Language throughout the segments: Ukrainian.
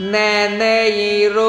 Neneiro.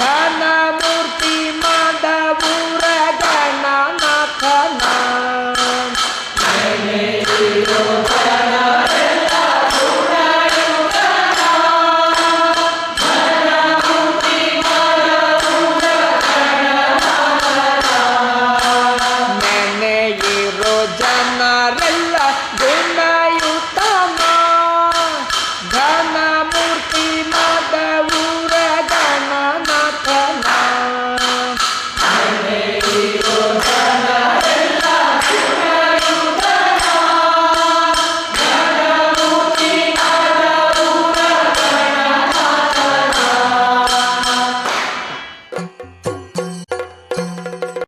Sana.